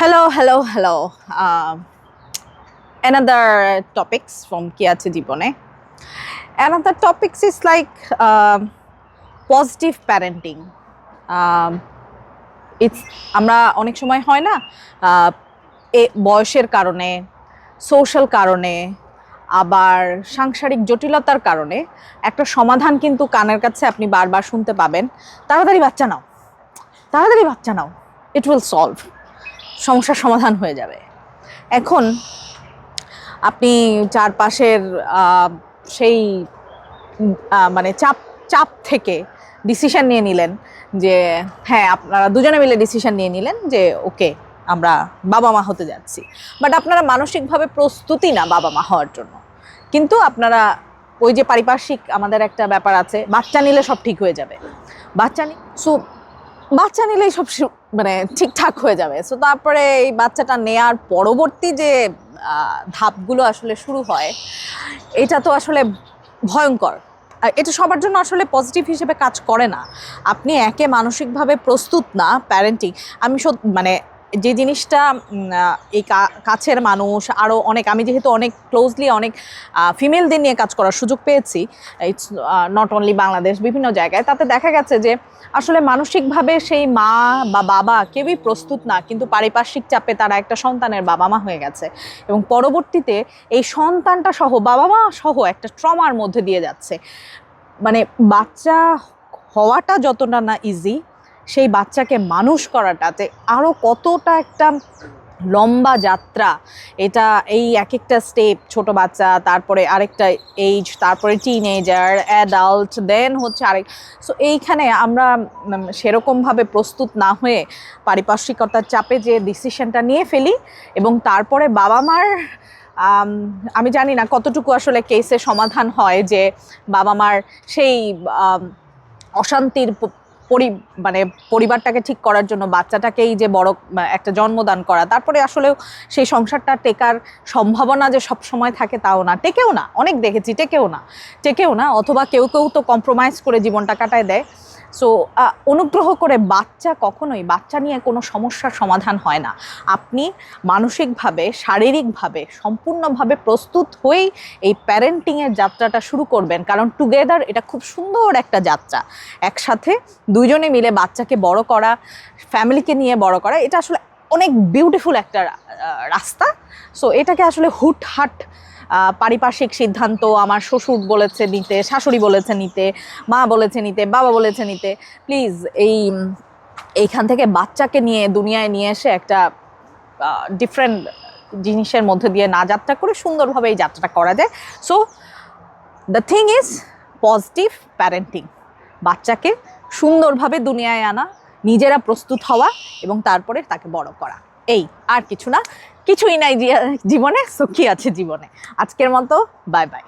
Hello, hello, hello. Um, another topics from কি আছে জীবনে another topics is like um, positive parenting. Um, it's আমরা অনেক সময় হয় না এ বয়সের কারণে সোশ্যাল কারণে আবার সাংসারিক জটিলতার কারণে একটা সমাধান কিন্তু কানের কাছে আপনি বারবার শুনতে পাবেন। তাড়াতাড়ি বাচ্চা নাও। তাড়াতাড়ি বাচ্চা নাও। ইট উইল সলভ সমস্যার সমাধান হয়ে যাবে। এখন আপনি চারপাশের সেই মানে চাপ চাপ থেকে ডিসিশন নিয়ে নিলেন যে হ্যাঁ আপনারা দুজনে মিলে ডিসিশন নিয়ে নিলেন যে, ওকে, আমরা বাবা মা হতে যাচ্ছি। বাট আপনারা মানসিকভাবে প্রস্তুতি না বাবা মা হওয়ার জন্য। কিন্তু আপনারা ওই যে পারিপার্শ্বিক আমাদের একটা ব্যাপার আছে, বাচ্চা নিলে সব ঠিক হয়ে যাবে। বাচ্চা নি সো বাচ্চা নিলেই সব মানে ঠিকঠাক হয়ে যাবে। সো তারপরে এই বাচ্চাটা নেয়ার পরবর্তী যে ধাপগুলো আসলে শুরু হয়, এটা তো আসলে ভয়ঙ্কর। এটা সবার জন্য আসলে পজিটিভ হিসেবে কাজ করে না। আপনি একে মানসিকভাবে প্রস্তুত না প্যারেন্টিং আমি মানে যে জিনিসটা এই কাছের মানুষ আরও অনেক, আমি যেহেতু অনেক ক্লোজলি অনেক ফিমেলদের নিয়ে কাজ করার সুযোগ পেয়েছি ইটস নট অনলি বাংলাদেশ, বিভিন্ন জায়গায়, তাতে দেখা গেছে যে আসলে মানসিকভাবে সেই মা বা বাবা কেউই প্রস্তুত না, কিন্তু পারিপার্শ্বিক চাপে তারা একটা সন্তানের বাবা মা হয়ে গেছে। এবং পরবর্তীতে এই সন্তানটা সহ বাবা মা সহ একটা ট্রমার মধ্যে দিয়ে যাচ্ছে। মানে বাচ্চা হওয়াটা যতটা না ইজি সেই বাচ্চাকে মানুষ করাটাতে আরও কতটা একটা লম্বা যাত্রা। এটা এই এক একটা স্টেপ ছোট বাচ্চা, তারপরে আরেকটা এইজ তারপরে টিনেজার অ্যাডাল্ট দেন হচ্ছে আরেক সো এইখানে আমরা সেরকমভাবে প্রস্তুত না হয়ে পারিপার্শ্বিকতার চাপে যে ডিসিশনটা নিয়ে ফেলি এবং তারপরে বাবা মার আমি জানি না কতটুকু আসলে কেসে সমাধান হয় যে বাবা মার সেই অশান্তির পরি মানে পরিবারটাকে ঠিক করার জন্য, বাচ্চাটাকেই যে বড় একটা জন্মদান করা, তারপরে আসলেও সেই সংসারটা টেকার সম্ভাবনা যে সব সময় থাকে তাও না। টেকেও না, অনেক দেখেছি, টেকেও না। টেকেও না, অথবা কেউ কেউ তো কম্প্রোমাইজ করে জীবনটা কাটায় দেয়। সো অনুগ্রহ করে বাচ্চা কখনোই, বাচ্চা নিয়ে কোনো সমস্যার সমাধান হয় না। আপনি মানসিকভাবে, শারীরিকভাবে সম্পূর্ণভাবে প্রস্তুত হয়েই এই প্যারেন্টিংয়ের যাত্রাটা শুরু করবেন। কারণ টুগেদার এটা খুব সুন্দর একটা যাত্রা। একসাথে দুইজনে মিলে বাচ্চাকে বড় করা ফ্যামিলিকে নিয়ে বড় করা, এটা আসলে অনেক বিউটিফুল একটা রাস্তা। সো এটাকে আসলে হুটহাট পারিপার্শ্বিক সিদ্ধান্ত, আমার শ্বশুর বলেছে নিতে, শাশুড়ি বলেছে নিতে, মা বলেছে নিতে, বাবা বলেছে নিতে প্লিজ এই, এইখান থেকে বাচ্চাকে নিয়ে, দুনিয়ায় নিয়ে এসে একটা ডিফারেন্ট জিনিসের মধ্যে দিয়ে না যাত্রা করে সুন্দরভাবে এই যাত্রাটা করা যায়। So the thing is positive parenting বাচ্চাকে সুন্দরভাবে দুনিয়ায় আনা, নিজেরা প্রস্তুত হওয়া এবং তারপরে তাকে বড় করা, এই, আর কিছু না। কিছুই নাই জীবনে সুখী আছে জীবনে। আজকের মতো বাই বাই